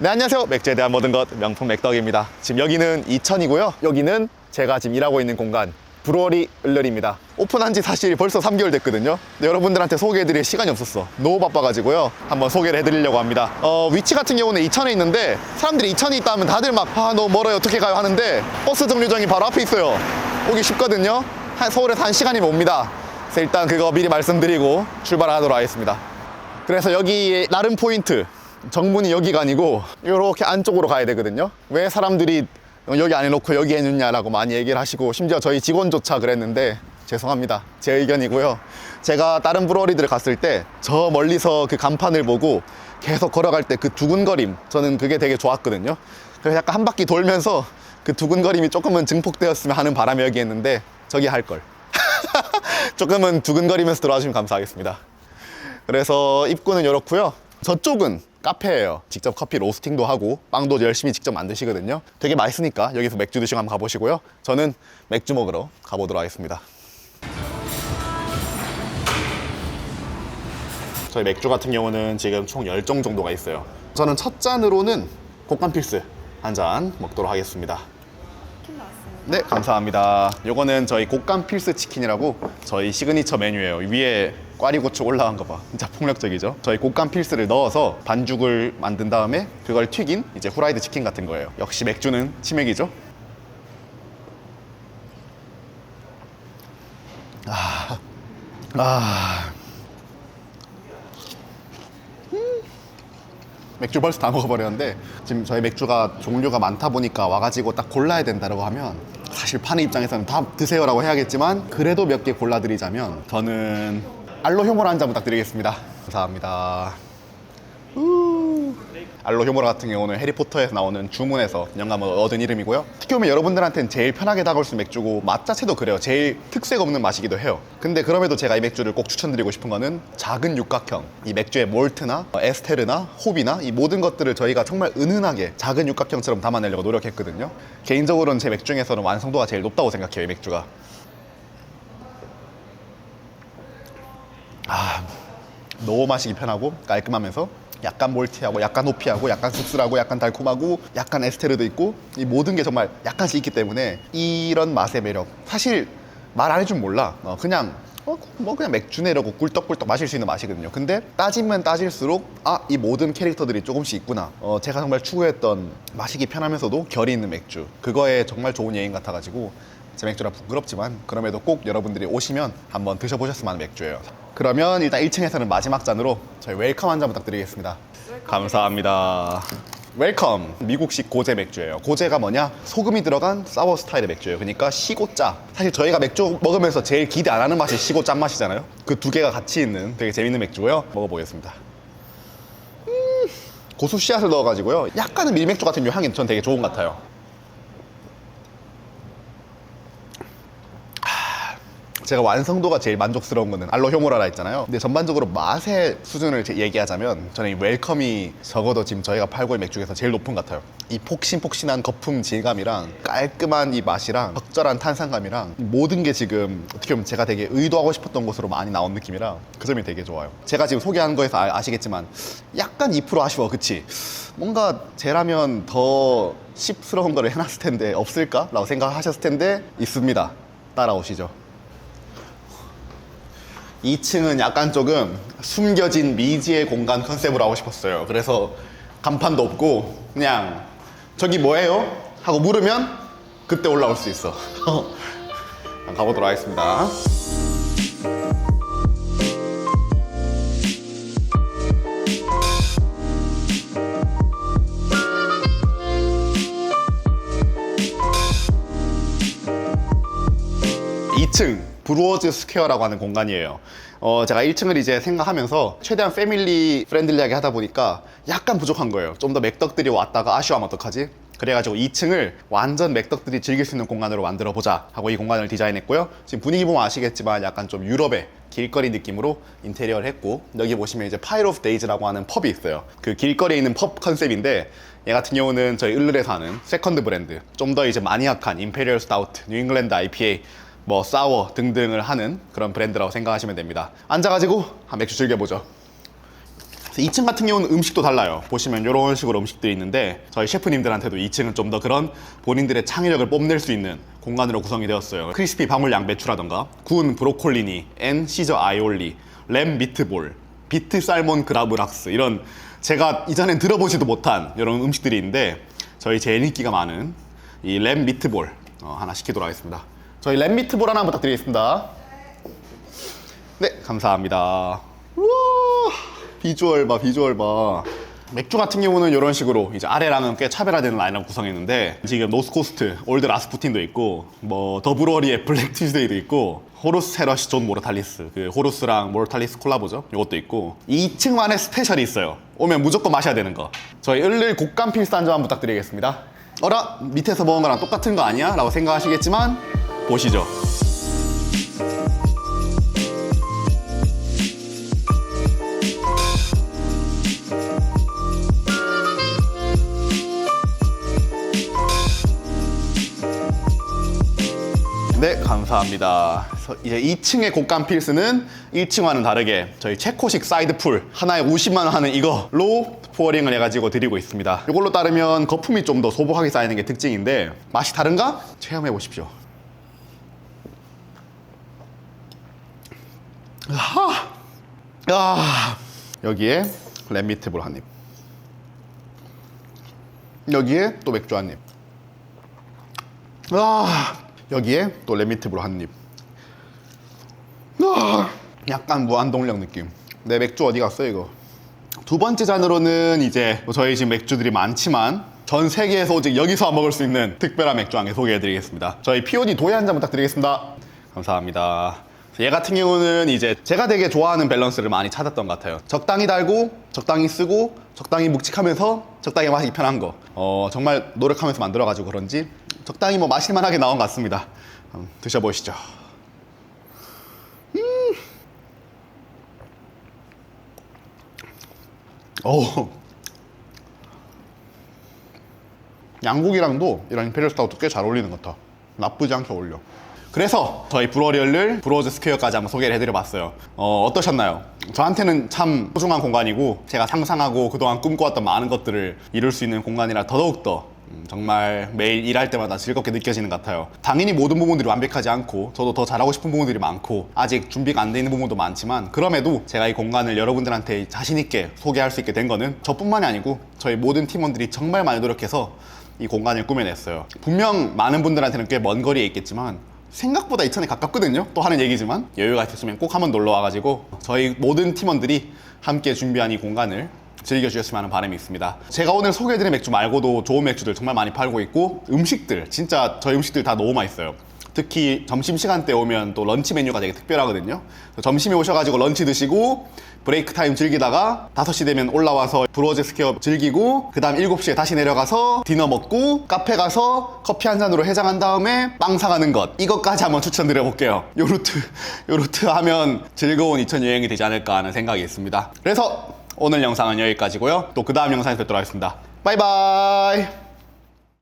네 안녕하세요. 맥주에 대한 모든 것 명품 맥덕입니다. 지금 여기는 이천이고요. 여기는 제가 지금 일하고 있는 공간 브루어리 을ler입니다. 오픈한 지 사실 벌써 3개월 됐거든요. 여러분들한테 소개해드릴 시간이 없었어. 너무 바빠가지고요. 한번 소개를 해드리려고 합니다. 어, 위치 같은 경우는 이천에 있는데 사람들이 이천에 있다 하면 다들 막 아 너무 멀어요. 어떻게 가요? 하는데 버스 정류장이 바로 앞에 있어요. 오기 쉽거든요. 한, 서울에서 한 시간이면 옵니다. 그래서 일단 그거 미리 말씀드리고 출발하도록 하겠습니다. 그래서 여기 나름 포인트 정문이 여기가 아니고 이렇게 안쪽으로 가야 되거든요. 왜 사람들이 여기 안 해놓고 여기 해놓냐라고 많이 얘기를 하시고 심지어 저희 직원조차 그랬는데 죄송합니다. 제 의견이고요. 제가 다른 브루어리들 갔을 때 저 멀리서 그 간판을 보고 계속 걸어갈 때 그 두근거림 저는 그게 되게 좋았거든요. 그래서 약간 한 바퀴 돌면서 그 두근거림이 조금은 증폭되었으면 하는 바람에 여기 했는데 저기 할걸. 조금은 두근거리면서 들어와주시면 감사하겠습니다. 그래서 입구는 이렇고요. 저쪽은 카페예요. 직접 커피 로스팅도 하고 빵도 열심히 직접 만드시거든요. 되게 맛있으니까 여기서 맥주 드시고 한번 가보시고요. 저는 맥주 먹으러 가보도록 하겠습니다. 저희 맥주 같은 경우는 지금 총 10종 정도가 있어요. 저는 첫 잔으로는 곡간 필스 한 잔 먹도록 하겠습니다. 네, 감사합니다. 요거는 저희 곡간 필스 치킨이라고 저희 시그니처 메뉴예요. 위에 꽈리고추 올라간 거 봐. 진짜 폭력적이죠. 저희 곡간 필스를 넣어서 반죽을 만든 다음에 그걸 튀긴 이제 후라이드 치킨 같은 거예요. 역시 맥주는 치맥이죠. 아, 아. 맥주 벌써 다 먹어버렸는데 지금 저희 맥주가 종류가 많다 보니까 와가지고 딱 골라야 된다고 하면 사실 파는 입장에서는 다 드세요라고 해야겠지만 그래도 몇 개 골라드리자면 저는 알로 효모라 한 잔 부탁드리겠습니다. 감사합니다. 우. 알로 효모라 같은 경우는 해리포터에서 나오는 주문에서 영감을 얻은 이름이고요. 어떻게 보면 여러분들한테는 제일 편하게 다가올 수 있는 맥주고 맛 자체도 그래요. 제일 특색 없는 맛이기도 해요. 근데 그럼에도 제가 이 맥주를 꼭 추천드리고 싶은 거는 작은 육각형 이 맥주의 몰트나 어, 에스테르나 호비나 이 모든 것들을 저희가 정말 은은하게 작은 육각형처럼 담아내려고 노력했거든요. 개인적으로는 제 맥주 중에서는 완성도가 제일 높다고 생각해요 이 맥주가 아 너무 마시기 편하고 깔끔하면서 약간 몰티하고 약간 호피하고 약간 씁쓸하고 약간 달콤하고 약간 에스테르도 있고 이 모든 게 정말 약간씩 있기 때문에 이런 맛의 매력. 사실 말안 해주면 몰라. 어, 그냥 어, 뭐 그냥 맥주네 이러고 꿀떡꿀떡 마실 수 있는 맛이거든요. 근데 따지면 따질수록 아 이 모든 캐릭터들이 조금씩 있구나. 어, 제가 정말 추구했던 마시기 편하면서도 결이 있는 맥주. 그거에 정말 좋은 예인 같아가지고 제 맥주라 부끄럽지만 그럼에도 꼭 여러분들이 오시면 한번 드셔보셨으면 하는 맥주예요. 그러면 일단 1층에서는 마지막 잔으로 저희 웰컴 한 잔 부탁드리겠습니다. 감사합니다. 웰컴 미국식 고제 맥주예요. 고제가 뭐냐? 소금이 들어간 사워 스타일의 맥주예요. 그러니까 시고 짜. 사실 저희가 맥주 먹으면서 제일 기대 안 하는 맛이 시고 짠 맛이잖아요. 그 두 개가 같이 있는 되게 재밌는 맥주고요. 먹어보겠습니다. 음, 고수 씨앗을 넣어가지고요. 약간은 밀맥주 같은 요 향이 전 되게 좋은 것 같아요. 제가 완성도가 제일 만족스러운 거는 알로 효모라라 했잖아요. 근데 전반적으로 맛의 수준을 제- 얘기하자면 저는 이 웰컴이 적어도 지금 저희가 팔고 있는 맥주 중에서 제일 높은 것 같아요. 이 폭신폭신한 거품 질감이랑 깔끔한 이 맛이랑 적절한 탄산감이랑 이 모든 게 지금 어떻게 보면 제가 되게 의도하고 싶었던 곳으로 많이 나온 느낌이라 그 점이 되게 좋아요. 제가 지금 소개한 거에서 아, 시겠지만 약간 2% 아쉬워, 그치? 뭔가 제라면 더 씹스러운 거를 해놨을 텐데 없을까? 라고 생각하셨을 텐데 있습니다. 따라오시죠. 2층은 약간 조금 숨겨진 미지의 공간 컨셉으로 하고 싶었어요. 그래서 간판도 없고 그냥 저기 뭐예요? 하고 물으면 그때 올라올 수 있어. 가보도록 하겠습니다. 이층 브루어즈 스퀘어라고 하는 공간이에요. 어, 제가 1층을 이제 생각하면서 최대한 패밀리 프렌들리하게 하다 보니까 약간 부족한 거예요. 좀 더 맥덕들이 왔다가 아쉬워하면 어떡하지? 그래가지고 2층을 완전 맥덕들이 즐길 수 있는 공간으로 만들어 보자 하고 이 공간을 디자인했고요. 지금 분위기 보면 아시겠지만 약간 좀 유럽의 길거리 느낌으로 인테리어를 했고 여기 보시면 이제 파일 오브 데이즈라고 하는 펍이 있어요. 그 길거리에 있는 펍 컨셉인데 얘 같은 경우는 저희 을르에서 하는 세컨드 브랜드 좀 더 이제 마니악한 임페리얼 스타우트, 뉴 잉글랜드 IPA 뭐 사워 등등을 하는 그런 브랜드라고 생각하시면 됩니다. 앉아가지고 한 맥주 즐겨보죠. 2층 같은 경우는 음식도 달라요. 보시면 이런 식으로 음식들이 있는데 저희 셰프님들한테도 2층은 좀 더 그런 본인들의 창의력을 뽐낼 수 있는 공간으로 구성이 되었어요. 크리스피 방울 양배추라던가 구운 브로콜리니, 앤 시저 아이올리, 램 미트볼, 비트 살몬 그라브락스 이런 제가 이전엔 들어보지도 못한 이런 음식들이 있는데 저희 제일 인기가 많은 이 램 미트볼 어, 하나 시키도록 하겠습니다. 저희 램 미트볼 하나 부탁드리겠습니다. 네, 감사합니다. 우와, 비주얼 봐, 비주얼 봐. 맥주 같은 경우는 이런 식으로 이제 아래랑은 꽤 차별화되는 라인업 구성했는데 지금 노스코스트, 올드 라스푸틴도 있고 뭐 더브로리의 블랙 튜즈데이도 있고 호루스 세러시 존 모르탈리스 그 호루스랑 모르탈리스 콜라보죠 이것도 있고 2층만의 스페셜이 있어요 오면 무조건 마셔야 되는 거 저희 을를 곡감 필수 한잔 만 부탁드리겠습니다 어라 밑에서 먹은 거랑 똑같은 거 아니야? 라고 생각하시겠지만 보시죠 네, 감사합니다. 이제 2층의 곡감 필스는 1층과는 다르게 저희 체코식 사이드 풀 하나에 50만 원 하는 이거로 포어링을 해가지고 드리고 있습니다. 이걸로 따르면 거품이 좀 더 소복하게 쌓이는 게 특징인데 맛이 다른가? 체험해 보십시오. 아, 아, 여기에 램미트볼 한 입. 여기에 또 맥주 한 입. 아, 여기에 또 레미트브로 한 입. 아, 약간 무한동력 느낌. 내 맥주 어디 갔어 이거? 두 번째 잔으로는 이제 뭐 저희 지금 맥주들이 많지만 전 세계에서 오직 여기서 먹을 수 있는 특별한 맥주 한 개 소개해드리겠습니다. 저희 POD 도예 한 잔 부탁드리겠습니다. 감사합니다. 얘 같은 경우는 이제 제가 되게 좋아하는 밸런스를 많이 찾았던 것 같아요. 적당히 달고, 적당히 쓰고, 적당히 묵직하면서 적당히 마시기 편한 거. 어, 정말 노력하면서 만들어가지고 그런지 적당히 뭐 마실만하게 나온 것 같습니다. 한번 드셔보시죠. 음. 오. 양고기랑도 이런 임페리얼 스타우트 꽤 잘 어울리는 것 같아. 나쁘지 않게 어울려. 그래서 저희 브로리얼을 브로즈 스퀘어까지 한번 소개를 해드려봤어요. 어, 어떠셨나요? 저한테는 참 소중한 공간이고 제가 상상하고 그동안 꿈꿔왔던 많은 것들을 이룰 수 있는 공간이라 더더욱더 음, 정말 매일 일할 때마다 즐겁게 느껴지는 것 같아요. 당연히 모든 부분들이 완벽하지 않고 저도 더 잘하고 싶은 부분들이 많고 아직 준비가 안 돼 있는 부분도 많지만 그럼에도 제가 이 공간을 여러분들한테 자신 있게 소개할 수 있게 된 거는 저뿐만이 아니고 저희 모든 팀원들이 정말 많이 노력해서 이 공간을 꾸며냈어요. 분명 많은 분들한테는 꽤 먼 거리에 있겠지만 생각보다 이천에 가깝거든요. 또 하는 얘기지만 여유가 있으시면 꼭 한번 놀러 와가지고 저희 모든 팀원들이 함께 준비한 이 공간을 즐겨주셨으면 하는 바람이 있습니다. 제가 오늘 소개해드린 맥주 말고도 좋은 맥주들 정말 많이 팔고 있고 음식들 진짜 저희 음식들 다 너무 맛있어요. 특히 점심시간 때 오면 또 런치 메뉴가 되게 특별하거든요. 점심에 오셔가지고 런치 드시고 브레이크 타임 즐기다가 5시 되면 올라와서 브로즈 스퀘어 즐기고 그 다음 7시에 다시 내려가서 디너 먹고 카페 가서 커피 한 잔으로 해장한 다음에 빵 사가는 것 이것까지 한번 추천드려 볼게요. 요 루트 요 루트 하면 즐거운 2000 여행이 되지 않을까 하는 생각이 있습니다. 그래서 오늘 영상은 여기까지고요. 또 그 다음 영상에서 뵙도록 하겠습니다. 바이바이